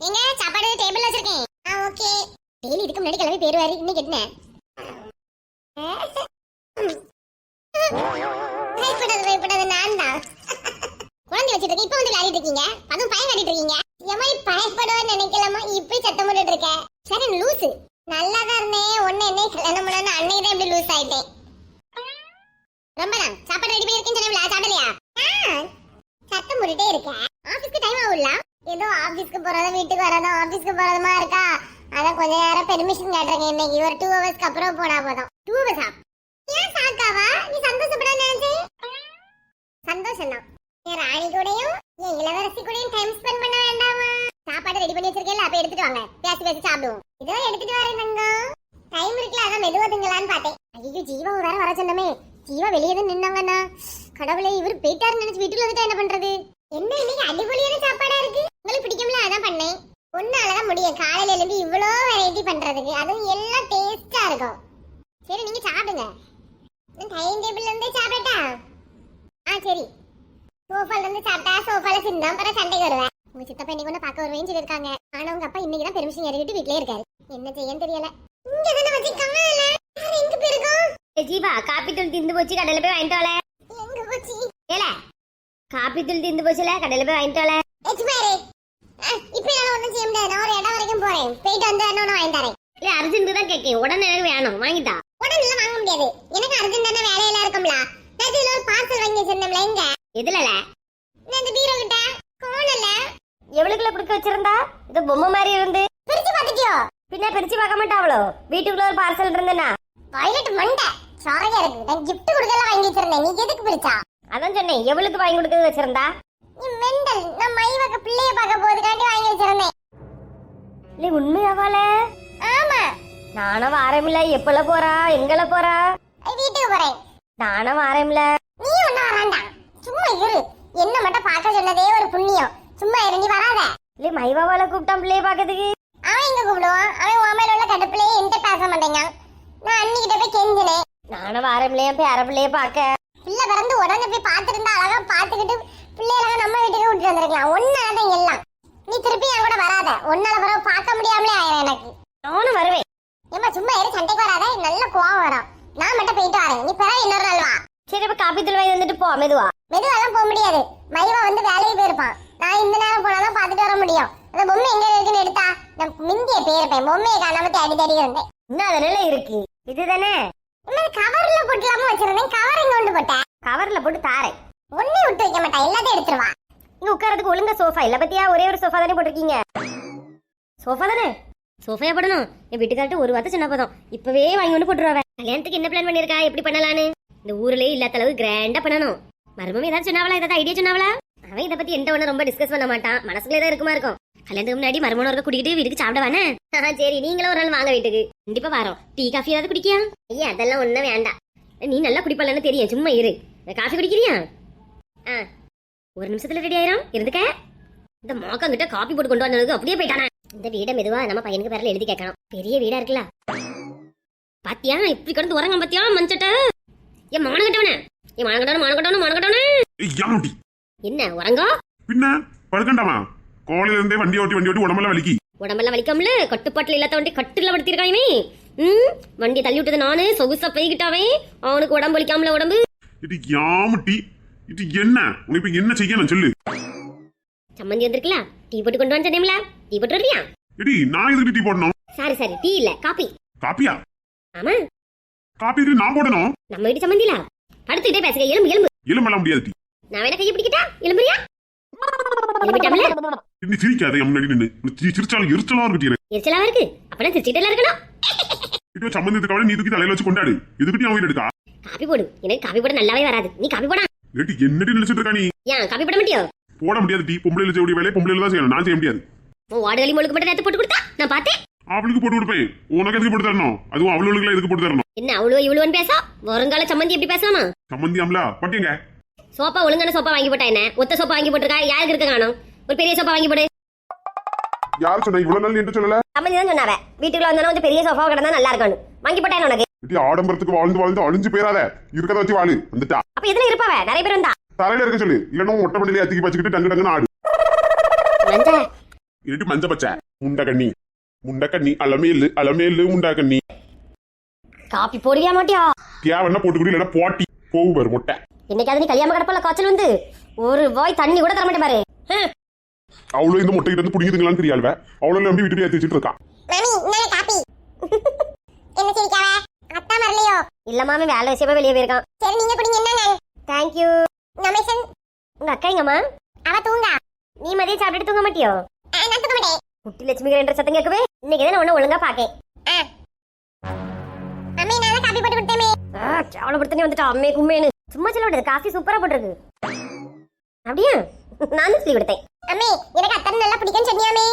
எங்க சாப்பாடு டேபிள் வச்சிருக்கேன் ஆ ஓகே டெய்லி இதுக்கு முன்னாடி கிளம்பி போயிருவாரு. இன்னைக்கு என்ன? பயப்படாத பயப்படாத நான் தான். குழந்தை வச்சிட்டு இருக்கேன். இப்ப வந்து விளையாடிட்டு இருக்கீங்க. அதுவும் பயம் காட்டிட்டு இருக்கீங்க. எம்மாய் பயப்படுவேன்னு நினைக்கலாமா இப்படி சத்தம் போட்டுட்டு இருக்க. சரி லூசு. நல்லா தான் இருந்தேன். ஒன்னு என்ன கல்யாணம் பண்ணணும் அன்னைக்கு தான் இப்படி லூஸ் ஆயிட்டேன். ரொம்ப தான் சாப்பாடு ரெடி பண்ணி இருக்கேன்னு சாப்பிடலையா? சத்தம் போட்டுட்டே இருக்கேன் ஆஃபீஸ்க்கு டைம் ஆகும்ல. ஏதோ ஆபீஸ்க்கு போறதும் வீட்டுக்கு வரதும் ஆபீஸ்க்கு போறதுமா இருக்கா? அதான் கொஞ்ச நேரம் பெர்மிஷன் கேட்டுருங்க இன்னைக்கு. ஒரு டூ ஹவர்ஸ்க்கு அப்புறம் போனா போதும். டூ ஹவர்ஸா ஏன் சாக்காவா? நீ சந்தோஷப்பட நினைச்சு? சந்தோஷம் தான் என் ராணி கூடயும் என் இளவரசி கூடயும் டைம் ஸ்பெண்ட் பண்ண வேண்டாமா? சாப்பாடு ரெடி பண்ணி வச்சிருக்கேன் அப்ப எடுத்துட்டு வாங்க. பேசி பேசி சாப்பிடுவோம். இதோ எடுத்துட்டு வரேன் தங்கம். டைம் இருக்குல்ல அதான் மெதுவா திங்கலான்னு பார்த்தேன். ஐயோ ஜீவா வேற வர சொன்னமே. ஜீவா வெளியே தான் நின்னாங்கண்ணா கடவுளே இவர் போயிட்டாருன்னு நினைச்சு வீட்டுல வந்துட்டா என்ன பண்றது? என்ன இன்னைக்கு அடிபொலியான சாப்பாடா இருக்கு உங்களுக்கு பிடிக்கும்ல அதான் பண்ணேன் ஒன்னாலதான் முடியும். காலையில எழுந்து இவ்வளோ வெரைட்டி பண்றதுக்கு. அதுவும் எல்லாம் டேஸ்டா இருக்கும். சரி நீங்க சாப்பிடுங்க. டைம் டேபிள்ல இருந்தே சாப்பிடட்டா? ஆ சரி. சோஃபால இருந்து சாப்பிட்டா சோஃபால சிந்தம் அப்புறம் சண்டைக்கு வருவேன். உங்க சித்தப்பா இன்னைக்கு ஒண்ணு பார்க்க வருவேன்னு சொல்லிருக்காங்க ஆனா உங்க அப்பா இன்னைக்கு தான் பெர்மிஷன் இறக்கிட்டு வீட்லயே இருக்காரு. என்ன செய்யன்னு தெரியல. இங்க தானே வச்சிருக்காங்க எங்க போயிருக்கோம்? ஜீவா காப்பி தூள் திந்து போச்சு கடையில போய் வாங்கிட்டு வரல எங்க போச்சு? ஏல காப்பி தூள் திந்து போச்சுல கடையில போய் வாங்கிட்டு வரல இப்ப என்னால ஒண்ணும் செய்ய முடியாது. நான் ஒரு இடம் வரைக்கும் போறேன். போயிட்டு வந்து இன்னொன்னு வாங்கி தரேன். இல்ல அர்ஜென்ட் தான் கேட்கேன் உடனே வேணும். வாங்கிட்டா உடனே எல்லாம் வாங்க முடியாது. எனக்கு அர்ஜென்டான வேலையெல்லாம் இருக்கும்ல. நான் இதுல ஒரு பார்சல் வாங்கி வச்சிருந்தேன்ல எங்க? எதுலல? நான் இந்த பீரோ கிட்ட. கோணல. எவ்வளவுக்குள்ள குடுக்க வச்சிருந்தா? இது பொம்மை மாதிரி இருந்து. பிரிச்சு பாத்துட்டியோ பின்ன பிரிச்சு பார்க்க மாட்டாவளோ வீட்டுக்குள்ள ஒரு பார்சல் இருந்தேனா டாய்லெட் மண்டை. சாரையா இருக்கு. நான் gift கொடுக்கலாம் வாங்கி வச்சிருந்தேன். நீ எதுக்கு பிரிச்சா? அதான் சொன்னேன். எவ்வளவுக்கு வாங்கி கொடுக்கறது வச்சிருந்தா? நீ மெண்டல் நான் மைவக்க பிள்ளைய பார்க்க போறதுக்காண்டி வாங்கி வச்சிருந்தேன். இல்ல உண்மையாவால ஆமா. நானும் வாரமில்ல. எப்பல போறா? எங்கல போறா? வீட்டுக்கு போறேன். நானும் வாரமில்ல. நீ ஒண்ணு வராண்டா? சும்மா இரு. என்ன மட்டும் பார்க்க சொன்னதே ஒரு புண்ணியம். சும்மா நீ வராத. இல்ல மைவாவால கூப்பிட்டான் பிள்ளைய பாக்கிறதுக்கு அவன் எங்க கூப்பிடுவான்? அவன் உன் உள்ள கடுப்புலயே என்கிட்ட பேச மாட்டேங்க நான் அன்னிக்கிட்ட போய் கெஞ்சினேன். நானும் வாரமில்லையா போய் அரை பிள்ளைய பாக்க பிள்ளை பிறந்து உடனே போய் பார்த்துட்டு அழகா பார்த்துக்கிட்டு பிள்ளைகளை நம்ம வீட்டுக்கு விட்டு வந்திருக்கலாம். ஒன்னாதான் எல்லாம். நீ திருப்பி என் கூட வராத. ஒன்னால பிறகு பார்க்க முடியாமலே ஆயிரும் எனக்கு. நானும் வருவேன். ஏமா சும்மா இரு சண்டைக்கு வராத. நல்ல கோவம் வரும். நான் மட்டும் போயிட்டு வரேன். நீ பிறகு இன்னொரு நாள் வா. சரி அப்ப காப்பி தூள் வந்துட்டு போ மெதுவா. மெதுவெல்லாம் போக முடியாது. மைவா வந்து வேலைக்கு போயிருப்பான். நான் இந்த நேரம் போனாதான் பார்த்துட்டு வர முடியும். அந்த பொம்மை எங்க இருக்குன்னு எடுத்தா? நான் மிந்திய போயிருப்பேன் பொம்மையை காணாம தேடி தேடி வந்தேன். இன்னும் அதனால இருக்கு. இதுதானே? கவர்ல போட்டுலாம வச்சிருந்தேன். கவர் இங்க கொண்டு போட்டேன் கவர்ல போட்டு தாரேன். ஒன்னே எல்லாத்தையும் எடுத்துருவா. இங்க உட்காரதுக்கு ஒழுங்கா சோஃபா இல்ல பத்தியா? ஒரே ஒரு சோஃபா தானே போட்டிருக்கீங்க? சோஃபா தானே? சோஃபாயா போடணும். என் வீட்டுக்கார்ட்ட ஒரு வார்த்தை சொன்ன போதும். இப்பவே வாங்கி கொண்டு போட்டுருவாங்க கல்யாணத்துக்கு என்ன பிளான் பண்ணிருக்கா எப்படி பண்ணலான்னு? இந்த ஊர்லயே இல்லாத அளவு கிராண்டா பண்ணணும். மருமம் ஏதாவது சொன்னாவளா? ஏதாவது ஐடியா சொன்னாவளா? அவன் இதை பத்தி என்கிட்ட ஒண்ணு ரொம்ப டிஸ்கஸ் பண்ண மாட்டான். மனசுக்குள்ளே தான் இருக்குமா இருக்கும். கல்யாணத்துக்கு முன்னாடி மருமன ஒருக்க கூட்டிகிட்டு வீட்டுக்கு சாப்பிடவானே? ஆஹா, சரி நீங்களும் ஒரு நாள் வாங்க வீட்டுக்கு. கண்டிப்பா வரோம். டீ காஃபி ஏதாவது குடிக்கியா? ஐயா அதெல்லாம் ஒண்ணும் வேண்டாம். நீ நல்லா குடிப்பலன்னு தெரியும். சும்மா இரு. காஃபி குடிக்கிறியா? ஆ. ஒரு நிமிஷத்துல ரெடி ஆயிரும். இருந்துக்க. இந்த மோக்கங்கிட்ட காப்பி போட்டு கொண்டு வந்ததுக்கு அப்படியே போயிட்டானே. இந்த வீடை மெதுவா நம்ம பையனுக்கு பேர்ல எழுதி கேட்கணும். பெரிய வீடா இருக்குல்ல. பாத்தியா? இப்படி கிடந்து உறங்க பாத்தியா மஞ்சட்ட ஏன் மானகட்டவனே ஏன் மானகட்டவன மானகட்டவன மானகட்டவனே என்ன உறங்கோ? பின்ன படுக்கண்டாமா? கோலையில இருந்தே வண்டி ஓட்டி வண்டி ஓட்டி உடம்பெல்லாம் வலிக்கி. உடம்பெல்லாம் வலிக்காமல கட்டுப்பாட்டுல இல்லாத வண்டி கட்டுல படுத்திருக்கானே ம்? வண்டியை தள்ளி விட்டது நானு. சொகுசா போய்கிட்டாவே. அவனுக்கு உடம்பு வலிக்காமல உடம்பு. இது யாமுட்டி? இது என்ன? உனக்கு இப்ப என்ன செய்யணும் சொல்லு. சம்மந்தி வந்திருக்கலாம் டீ போட்டு கொண்டு வந்து சொன்னேன்ல டீ போட்டு வருவியா? எடி நான் எதுக்கு டீ போடணும்? சாரி சாரி டீ இல்ல காப்பி காப்பியா? ஆமா. காப்பி எதுக்கு நான் போடணும்? நம்ம வீட்டு சம்மந்தில. படுத்துக்கிட்டே பேசுக எலும்பு எலும்பு. எலும்பெல்லாம் முடியாது டீ. நான் வேணா கையை பிடிக்கிட்டா? எலும்புறியா? நீ சிரிக்காத முன்னாடி நின்னு நீ சிரிச்சாலும் எரிச்சலா இருக்கு எரிச்சலா இருக்கு. அப்பனா சிரிச்சிட்டே இருக்கணும். இது சம்பந்தத்துக்காக நீ தூக்கி தலையில வச்சு கொண்டாடு. எதுக்கிட்டி அவன் வீடு எடுக்கா காப்பி போடு. எனக்கு காப்பி போட நல்லாவே வராது. நீ காப்பி போடா. ஏட்டி என்னடி நினைச்சிட்டு இருக்கா நீ? ஏன் காப்பி போட மாட்டியோ? போட முடியாது டீ. பொம்பளையில செய்ய வேலையை பொம்பளையில தான் செய்யணும். நான் செய்ய முடியாது. உன் வாடு களி முழுக்க மட்டும் நேத்து போட்டு கொடுத்தா? நான் பார்த்தேன். அவளுக்கு போட்டு கொடுப்பேன். உனக்கு எதுக்கு போட்டு தரணும்? அதுவும் அவளுக்கு எதுக்கு போட்டு தரணும்? என்ன அவ்வளோ இவ்வளோன்னு பேசா? வருங்கால சம்மந்தி எப்படி பேசாமா சம்பந்தி அம்லா பட்டியங்க. சோப்பா ஒழுங்கான சோப்பா வாங்கி போட்டா என்ன? ஒத்த சோப்பா வாங்கி போட்டிருக்கா? யாருக்கு இருக்க காணும்? ஒரு பெரிய சோப்பா வாங்கி போடு. யார் சொன்னா? இவ்வளவு நாள் என்று சொல்லல? சம்மந்தி தான் சொன்னாவ. வீட்டுக்குள்ள வந்தாலும் கொஞ்சம் பெரிய சோஃபா கிடந்தா நல்லா இருக்கணும் வாங்கி போட்டா என்ன உனக்கு. இட்டி ஆடம்பரத்துக்கு வாழ்ந்து வாழ்ந்து அழிஞ்சு போயிடாத இருக்கத வச்சு வாழு வந்துட்டா. அப்ப எதுல இருப்பாவ? நிறைய பேர் வந்தா. தலையில இருக்க சொல்லு. இல்லைன்னா மொட்டை பண்ணிலே அத்திக்கி பச்சுக்கிட்டு டங்கு டங்குன்னு ஆடு. மஞ்ச. இருட்டு மஞ்ச பச்சை. முண்டக்கண்ணி முண்டக்கண்ணி அலமேலு அலமேலு முண்டாக்கண்ணி காப்பி போடுவியா மாட்டியா? தேவன்னா போட்டுக்குடி இல்லைன்னா போட்டி. போகும் பாரு முட்டை. இன்னைக்காவது நீ கல்யாணம் கிடப்பல காய்ச்சல் வந்து? ஒரு வாய் தண்ணி கூட தர மாட்டேன் பாரு அவ்வளோ இந்த முட்டை கிட்ட இருந்து பிடிக்குதுங்களான்னு தெரியாதுவ அவ்வளோ நம்பி விட்டு ஏற்றி வச்சுட்டு இருக்கான் மாமி இந்தாங்க காப்பி. என்ன சிரிக்காவ? அத்தா வரலையோ? இல்ல மாமி வேலை விஷயமா வெளியே போயிருக்கான். சரி நீங்க குடிங்க என்னங்க தேங்க்யூ நமேசன் உங்க அக்கா எங்கம்மா? அவ தூங்கா. நீ மதியம் சாப்பிட்டுட்டு தூங்க மாட்டியோ? ஆ, நான் தூங்க மாட்டேன். குட்டி லட்சுமி ரெண்டு சத்தம் கேட்கவே இன்னைக்கு தான் ஒண்ணு ஒழுங்கா பாக்கேன். அம்மே நான் காப்பி போட்டு கொடுத்தேமே கேவலப்படுத்தனே வந்துட்டா. அம்மே கும்மேனு சும்மா சொல்ல விடுது காஃபி சூப்பரா போட்டிருக்கு. அப்படியா? நான் தான் சொல்லி கொடுத்தேன். அம்மே எனக்கு அத்தனை நல்லா பிடிக்கும்னு சொன்னியாமே.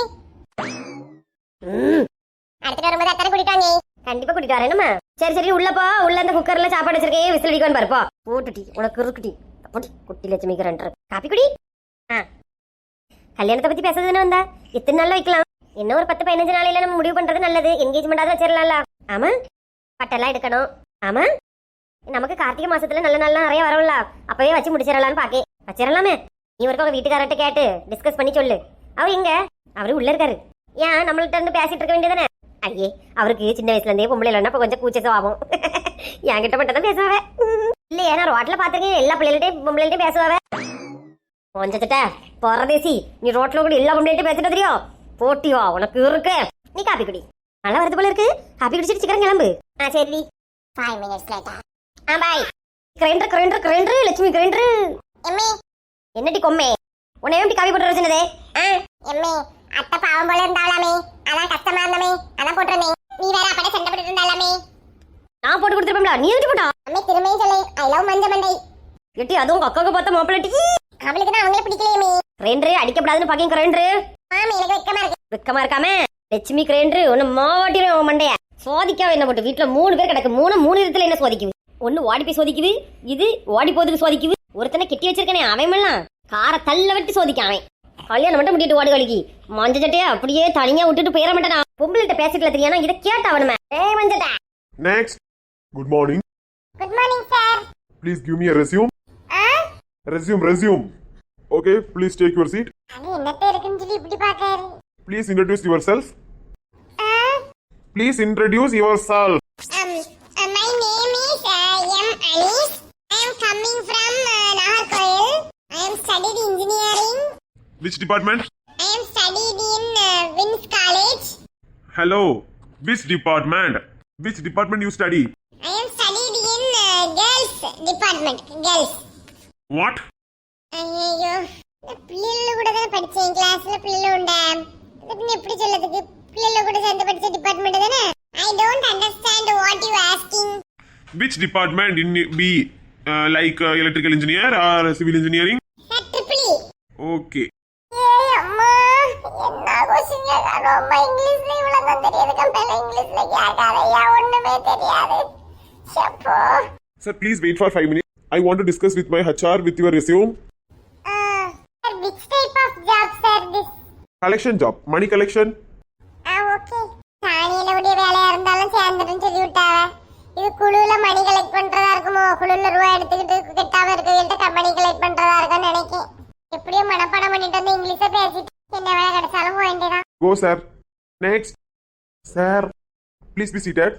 அடுத்து வரும்போது அத்தனை குடிட்டாங்க கண்டிப்பா கூட்டிட்டு வரேன் நம்ம சரி சரி உள்ள போ. உள்ள அந்த குக்கர்ல சாப்பாடு வச்சிருக்கேன். விசில் அடிக்கணும் பாருப்பா போட்டுட்டி உனக்கு இருக்குட்டி அப்படி குட்டி லட்சுமிக்கு ரெண்டு காப்பி குடி. ஆ. கல்யாணத்தை பத்தி பேசுறது தானே வந்தா? எத்தனை நாள்ல வைக்கலாம்? என்ன ஒரு பத்து பதினஞ்சு நாளையில நம்ம முடிவு பண்றது நல்லது. என்கேஜ்மெண்டாவது வச்சிடலாம்ல ஆமா. பட்டெல்லாம் எடுக்கணும். ஆமா. நமக்கு கார்த்திகை மாசத்துல நல்ல நல்ல நிறைய வரவும்ல அப்பவே வச்சு முடிச்சிடலாம்னு பாக்கேன் வச்சிடலாமே நீ ஒருக்கா உங்க வீட்டுக்காரர்கிட்ட கேட்டு டிஸ்கஸ் பண்ணி சொல்லு. அவர் எங்க? அவரு உள்ள இருக்காரு. ஏன் நம்மள்ட்ட இருந்து பேசிட்டு இருக்க வேண்டியதானே ஐயே அவருக்கு சின்ன வயசுல இருந்தே பொம்பளை இல்லைன்னா இப்ப கொஞ்சம் கூச்சம் ஆகும் என்கிட்ட மட்டும் தான் பேசுவாவே. இல்லையே நான் ரோட்ல பாத்திருக்கேன். எல்லா பிள்ளைகள்ட்டையும் பொம்பளைகிட்டையும் பேசுவாவே. கொஞ்சத்திட்ட பரதேசி நீ ரோட்ல கூட எல்லா பொம்பளைகிட்டையும் பேசிட்டு தெரியும் போட்டிவா உனக்கு இருக்கு. நீ காப்பி குடி. நல்லா வருது போல இருக்கு. காப்பி குடிச்சிட்டு சீக்கிரம் கிளம்பு. ஆ சரி ஃபைவ் மினிட்ஸ் லேட்டா ஆ பாய் grinder grinder grinder Lakshmi grinder. Emmay. என்னடி கொம்மே? உன்னை எப்படி காப்பி போட்டு வச்சுனதே? ஆ? எம்மே அத்தை பாவம் போல இருந்தாலாமே. அதான் கஷ்டமா இருந்தமே. அதான் போட்டிருந்தேன். நீ வேற அப்பட சண்டை போட்டுட்டு இருந்தாலாமே. நான் போட்டு கொடுத்துருப்பேன்ல நீ எதுக்கு போட்டா? அம்மே திரும்பியும் சொல்லு. ஐ லவ் மஞ்ச மண்டை. எட்டி அதுவும் உங்க அக்காவுக்கு பார்த்த மாப்பிள்ளட்டி அவளுக்கு தான் அவங்களே பிடிக்கலையுமே. கிரைண்டர் அடிக்கப்படாதுன்னு பாக்கிங் கிரைண்டர் மாமி எனக்கு வெக்கமா இருக்கு. வெக்கமா இருக்காம? லட்சுமி கிரைண்டர் ஒன்னு மாவாட்டிடும் உன் மண்டைய. சோதிக்காம என்ன போட்டு வீட்டுல மூணு பேர் கிடக்கு. மூணு மூணு விதத்துல என்ன சோதிக்குது? ஒண்ணு ஓடி போய் சோதிக்குது இது ஓடி போதுக்கு சோதிக்குது. ஒருத்தனை கெட்டி வச்சிருக்கனே அவன் காரை தள்ள விட்டு சோதிக்க அவன். கல்யாணம் மட்டும் முடிட்டு ஓடு கழிக்கி மஞ்ச சட்டையா அப்படியே தனியா விட்டுட்டு போயிட மாட்டேனா? பொம்பளைகிட்ட பேசிக்கல தெரியானா? இதை கேட்டா அவனுமே. ஏய் மஞ்சட்டா next good morning good morning sir please give me resume resume resume okay please take your seat அது என்னத்த இருக்குன்னு சொல்லி இப்படி பாக்காரு please introduce your self please introduce your self studied engineering. Which department I am studied in uh, Wins College. Hello which department which department you study I am studied in uh, girls department. Girls. What ஐயோ பிள்ளைகள கூட தான் படிச்சேன். கிளாஸ்ல பிள்ளைல உண்டா? அது பின்ன எப்படி சொல்லதுக்கு பிள்ளைல கூட சேர்ந்து படிச்ச டிபார்ட்மெண்ட் தானே? I don't understand what you asking which department in B like electrical engineer or civil engineering triple okay. உடைய வேலையா இருந்தாலும் சொல்லி விட்டாவ இது குழுல மணி கலெக்ட் பண்றதா இருக்குமோ? குழுல ரூபா எடுத்துக்கிட்டு கெட்டாம கலெக்ட் பண்றதா இருக்கும்னு நினைக்கிறேன் எப்படியோ மனப்பாடம் பண்ணிட்டு வந்து இங்கிலீஷை பேசிட்டு என்ன வேலை கிடைச்சாலும் வேண்டியதான் go sir next sir please be seated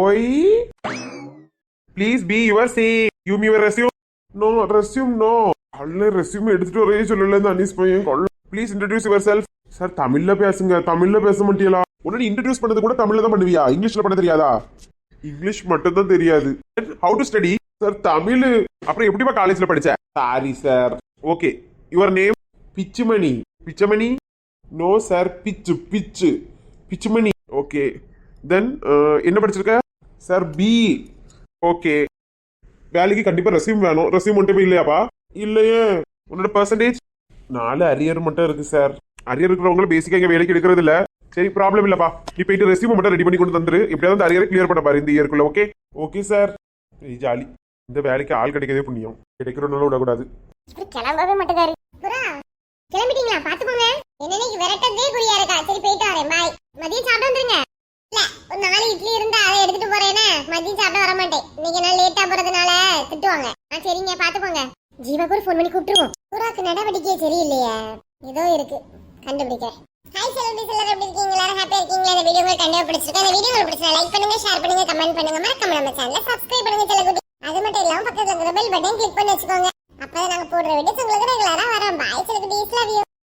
ஓய் please be your seat. You me your resume. No, resume, no. Resume எடுத்துட்டு வரே சொல்லல இந்த அனீஸ் பையன் கொள்ள please introduce your self sir தமிழ்ல பேசுங்க. தமிழ்ல பேச மாட்டீங்களா? உடனே இன்ட்ரடியூஸ் பண்ணது கூட தமிழ்ல தான் பண்ணுவியா? இங்கிலீஷ்ல பண்ண தெரியாதா? இங்கிலீஷ் மட்டும் தான் தெரியாது. How to study sir Tamil. அப்புறம் எப்படிப்பா காலேஜ்ல படிச்ச? Sorry sir okay your name Pichumani Pichamani no sir Pichu Pichu Pichumani okay then என்ன படிச்சிருக்க? சார் பி ஓகே வேலைக்கு கண்டிப்பாக ரெஸ்யூம் வேணும். ரெஸ்யூம் மட்டும் இல்லையாப்பா? இல்லையே. உன்னோட பர்சன்டேஜ் நாலு அரியர் மட்டும் இருக்கு சார் அரியர் இருக்கிறவங்களும் பேசிக்காக இங்கே வேலைக்கு எடுக்கிறது இல்லை. சரி ப்ராப்ளம் இல்லைப்பா. நீ போயிட்டு ரெசியூம் மட்டும் ரெடி பண்ணி கொண்டு வந்துரு எப்படியாவது அந்த அரியரை கிளியர் பண்ண பாரு இந்த இயர்க்குள்ள ஓகே ஓகே சார் ஜாலி. இந்த வேலைக்கு ஆள் கிடைக்கதே புண்ணியம். கிடைக்கிறனால விடக்கூடாது. கிளம்பவே மட்டும் புறா. கிளம்பிட்டீங்களா? பாத்துக்கோங்க என்னன்னு விரட்டதே குறியா இருக்கா சரி போயிட்டு வரேன். பாய் மதியம் சாப்பிட்டு வந்துருங்க. இல்ல ஒரு நாலு இட்லி இருந்தா அதை எடுத்துட்டு போறேன்னா மதியம் சாப்பிட வர மாட்டேன். இன்னைக்கு நான் லேட்டா போறதுனால திட்டுவாங்க. ஆ சரிங்க பாத்துக்கோங்க ஜீவாக்கு ஃபோன் பண்ணி கூப்பிட்டுருவோம். புறாக்கு நடவடிக்கை சரியில்லையே. ஏதோ இருக்கு. கண்டுபிடிக்கிறேன். ஹாய் செல்வம் செல்லர் எப்படி இருக்கீங்க? ஹாப்பியா இருக்கீங்களா? இந்த வீடியோ உங்களுக்கு கண்டிப்பா பிடிச்சிருக்கோம் இந்த வீடியோ உங்களுக்கு பிடிச்சா லைக் பண்ணுங்க ஷேர் பண்ணுங்க கமெண்ட் பண்ணுங்க. மறக்காம நம்ம சேனலை சப்ஸ்கிரைப் பண்ணுங்க செல்லகுட்டி அது மட்டும் இல்லாம பக்கத்துல இருக்கிற பெல் பட்டன் கிளிக் பண்ணி வச்சுக்கோங்க. அப்பதான் நாங்க போடுற வீடியோஸ் உங்களுக்கு ரெகுலரா வரும் பாய் சொல்லுங்க டீஸ்